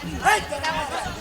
Hey!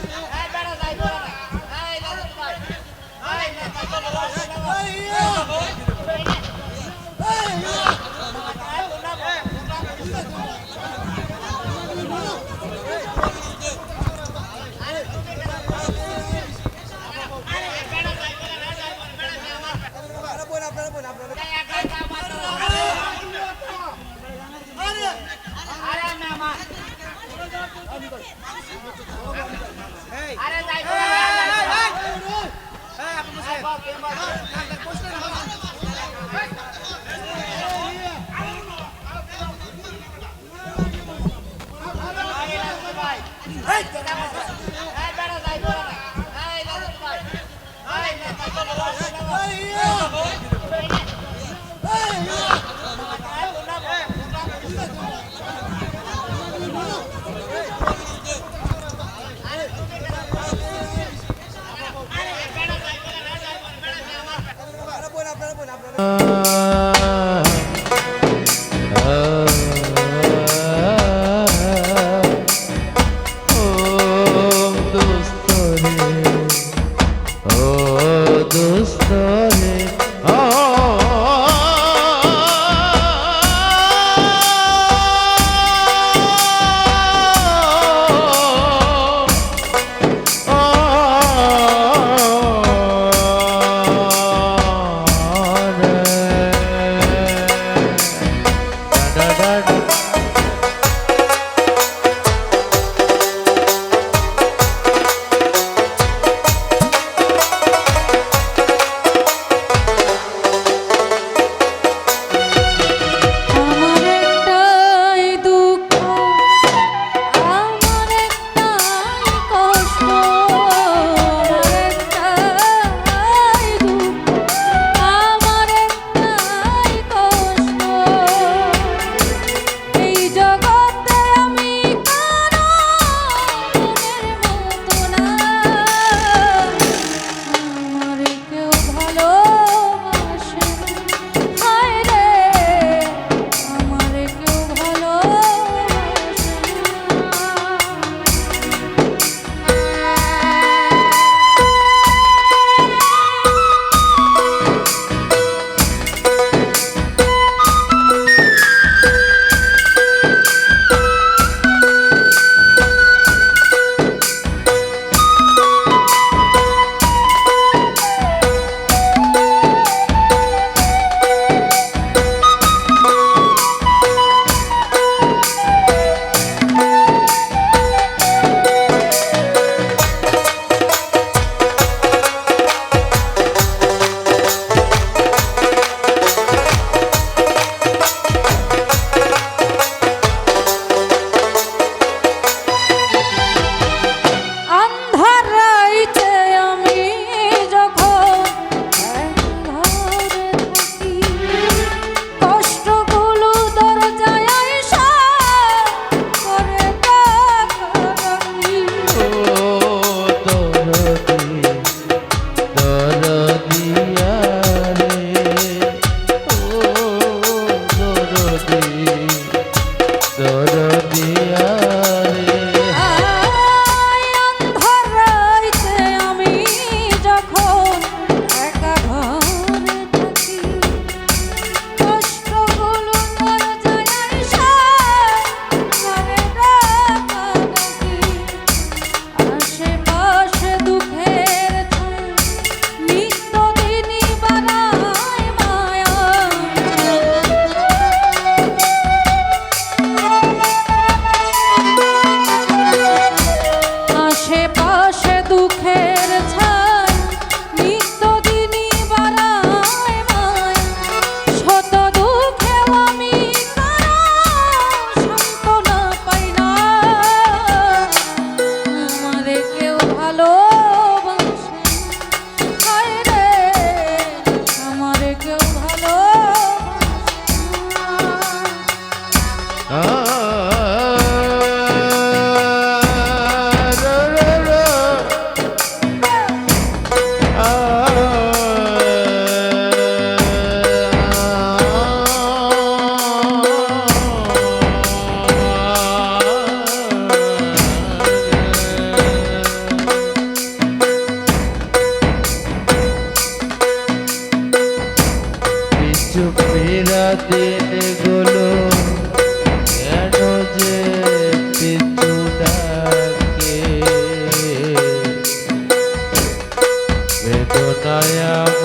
চোখ ফেরাতে গেলো যে পিছু ডাকে? বেদনায়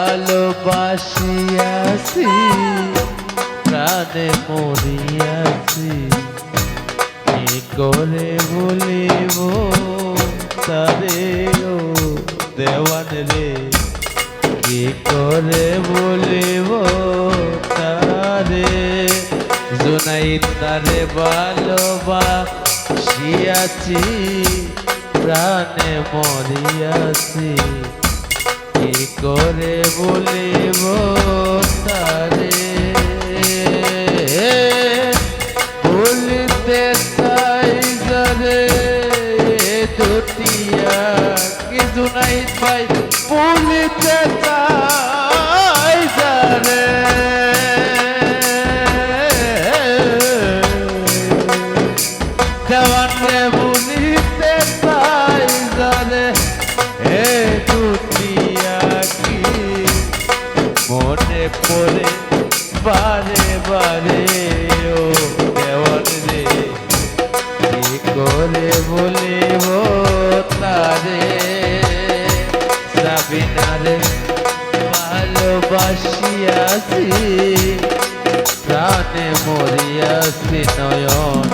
ভালোবাসিয়াছি, প্রাণে মরিয়াছি। কি করে বলিব তারে ও দেওয়ান রে? কি করে বলিব তারে? জোনাই তারে ভালোবাসিয়াছি, প্রাণে মরিয়াছি। করে বলিব তারে। বলিতে চাই দুটিয়া কিছু নাই পাই বলিতে মরে বারে বারে, ও দেওয়ার রে। কি করে বলিব তারে? সাবিনারে ভালোবাসিয়াছি প্রাণে মরিয়াছি নয়ন।